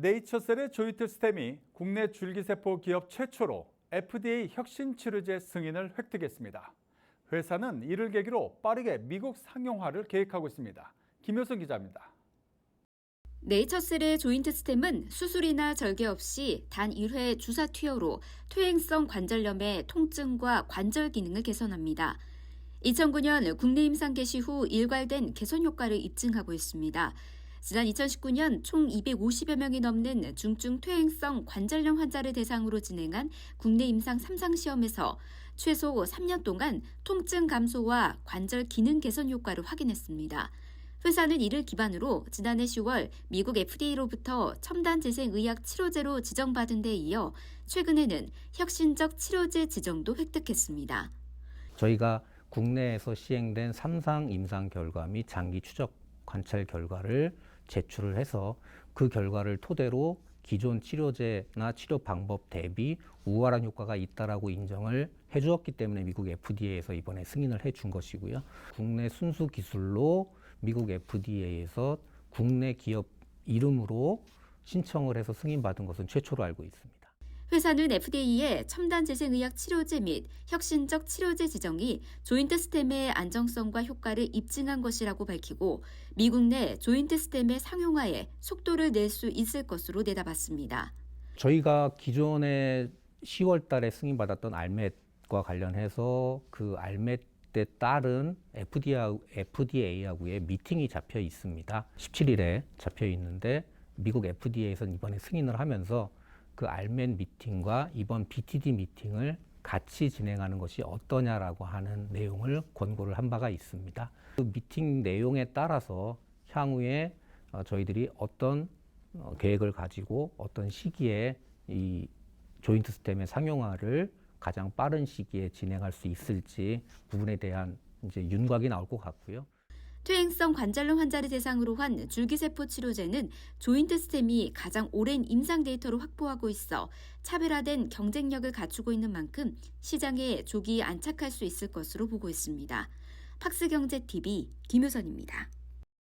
네이처셀의 조이트 스템이 국내 줄기세포 기업 최초로 FDA 혁신 치료제 승인을 획득했습니다. 회사는 이를 계기로 빠르게 미국 상용화를 계획하고 있습니다. 김효선 기자입니다. 네이처셀의 조인트 스템은 수술이나 절개 없이 단 1회 주사 투여로 퇴행성 관절염의 통증과 관절 기능을 개선합니다. 2009년 국내 임상 개시 후 일괄된 개선 효과를 입증하고 있습니다. 지난 2019년 총 250여 명이 넘는 중증 퇴행성 관절염 환자를 대상으로 진행한 국내 임상 3상 시험에서 최소 3년 동안 통증 감소와 관절 기능 개선 효과를 확인했습니다. 회사는 이를 기반으로 지난해 10월 미국 FDA로부터 첨단 재생의학 치료제로 지정받은 데 이어 최근에는 혁신적 치료제 지정도 획득했습니다. 저희가 국내에서 시행된 삼상 임상 결과 및 장기 추적 관찰 결과를 제출을 해서 그 결과를 토대로 기존 치료제나 치료 방법 대비 우월한 효과가 있다라고 인정을 해주었기 때문에 미국 FDA에서 이번에 승인을 해준 것이고요. 국내 순수 기술로 미국 FDA에서 국내 기업 이름으로 신청을 해서 승인받은 것은 최초로 알고 있습니다. 회사는 FDA의 첨단 재생의학 치료제 및 혁신적 치료제 지정이 조인트 스템의 안정성과 효과를 입증한 것이라고 밝히고 미국 내 조인트 스템의 상용화에 속도를 낼 수 있을 것으로 내다봤습니다. 저희가 기존에 10월 달에 승인받았던 알멧과 관련해서 그 알멧에 따른 FDA하고의 미팅이 잡혀 있습니다. 17일에 잡혀 있는데 미국 FDA에서는 이번에 승인을 하면서 그 알멧 미팅과 이번 BTD 미팅을 같이 진행하는 것이 어떠냐라고 하는 내용을 권고를 한 바가 있습니다. 그 미팅 내용에 따라서 향후에 어, 저희들이 어떤 어, 계획을 가지고 어떤 시기에 이 조인트 스템의 상용화를 가장 빠른 시기에 진행할 수 있을지 부분에 대한 이제 윤곽이 나올 것 같고요. 퇴행성 관절염 환자를 대상으로 한 줄기세포 치료제는 조인트 스템이 가장 오랜 임상 데이터를 확보하고 있어 차별화된 경쟁력을 갖추고 있는 만큼 시장에 조기 안착할 수 있을 것으로 보고 있습니다. 팍스경제TV 김효선입니다.